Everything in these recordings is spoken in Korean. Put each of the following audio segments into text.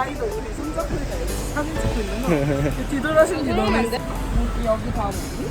가이드 우리 손 잡고 여기 사진 찍고 있는 거. 뒤돌아신 지 너무 여기 여기 다 뭐지?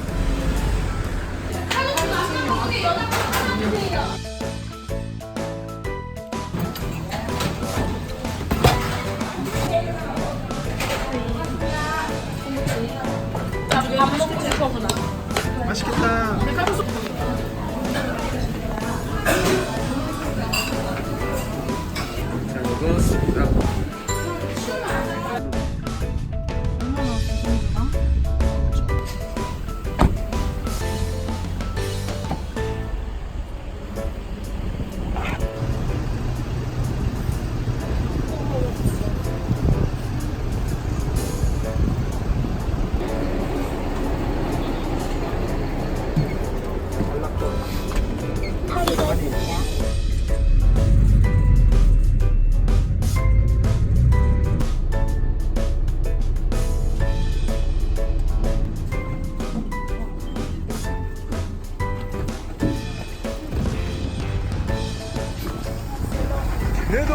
그래도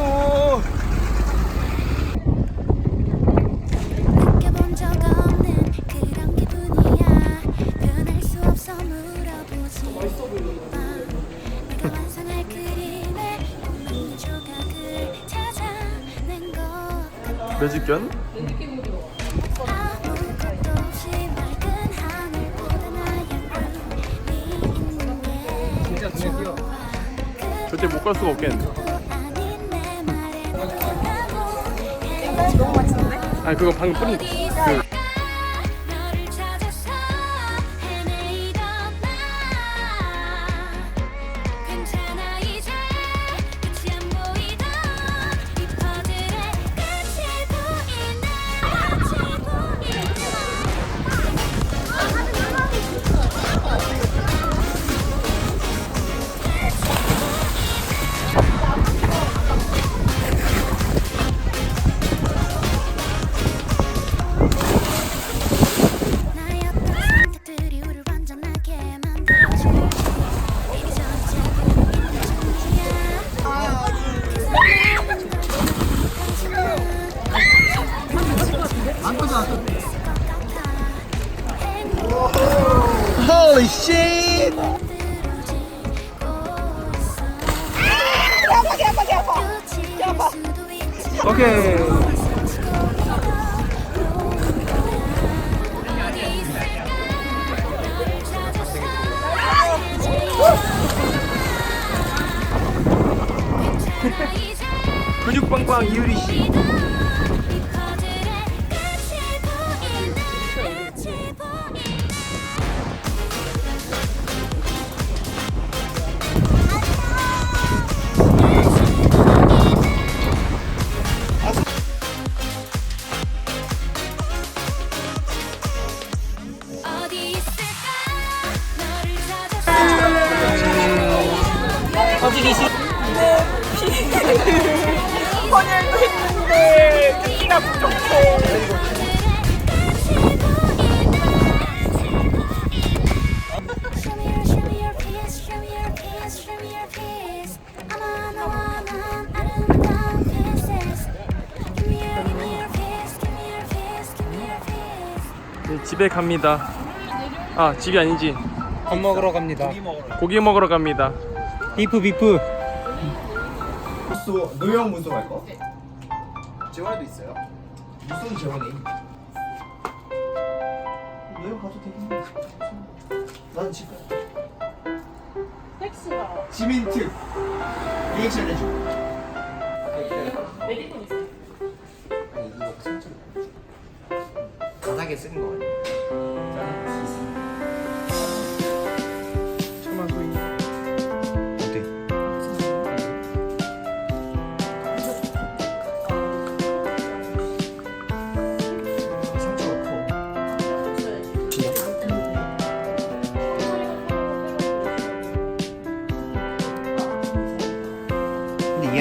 느껴본 적 없는 그런 기분이야 변할 수 없어 물어보지 마 내가 완성할 그림에 꿈의 조각을 찾아낸 것 같아 매직견? 아무것도 없이 맑은 하늘보다 하얀 구름이 있는 게 좋아 절대 못 갈 수가 없겠네. 또 아니 그거 방금 뿌린 거. 그 Holy shit! 오케이. 근육빵빵 이유리 씨. 나 무조건. 네, 집에 갑니다. 아 집이 아니지. 밥 먹으러 갑니다. 고기 먹으러 갑니다. 비프 비프. 음. 뉴욕 먼저 갈까? 재원이도 있어요. 무슨 재원이? 노영 가도 되겠네. 난 지금 텍스가 지민 특 리액션 해줘. 메디콘 있어. 아니 이거 살짝 바닥에 쓰는 거 아니야? 천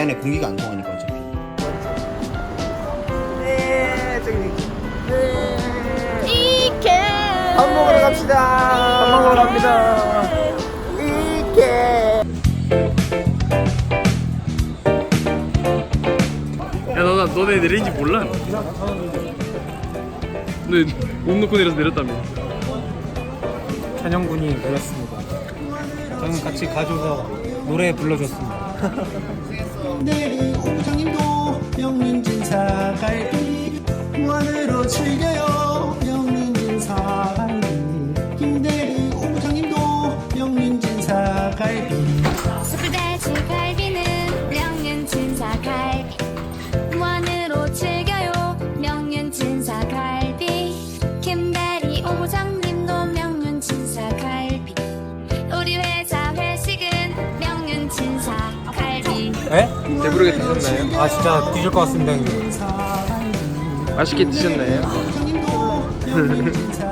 안에 공기가 안 통하니까 어차피. 네, 저기. 밥 먹으러 갑시다. 밥 먹으러 갑니다. 이케. 야 너 나 너네 내린지 몰라? 너몸 놓고 내려서 내렸다며. 찬영군이 내렸습니다. 저는 같이 가줘서 노래 불러줬습니다. 내리 오부장님도 명륜진사 갈비 무한으로 즐겨요 배부르게 드셨나요? 아 진짜 뒤질 것 같습니다 형님. 맛있게 드셨나요?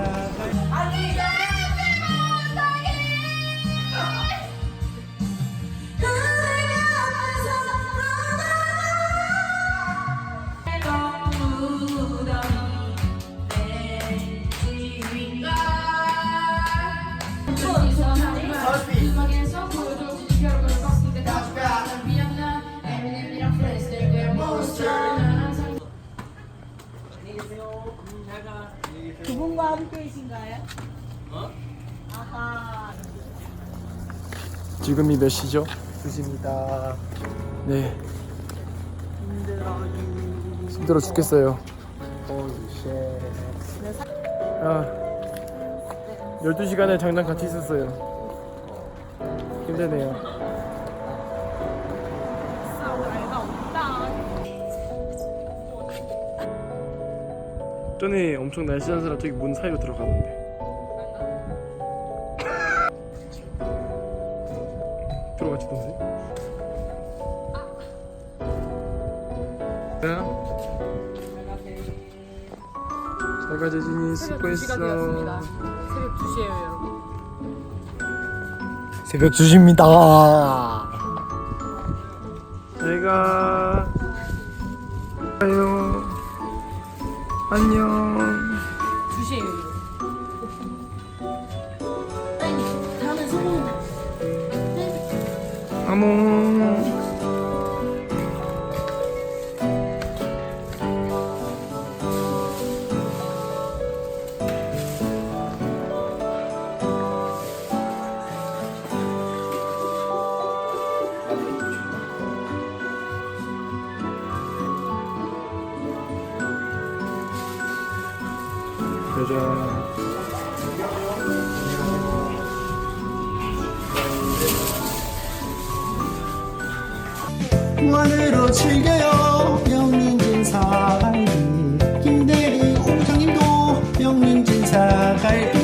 지금이 몇 시죠? 2시입니다. 네. 힘들어 죽겠어요. 아, 12시간을 장난 같이 있었어요. 힘드네요. 전에 엄청 날씬한 사람 저기 문 사이로. 들어가지던데? 잘가 재진이 수고했어. 새벽 2시에요, 여러분. 새벽 2시입니다. 잘가. 가요. 안녕. 2시에요, 여러분. 다음에 소문. 아몽. 무한으로 즐겨요. 명륜진 사갈비 김대리. 오장님도 명륜진 사갈비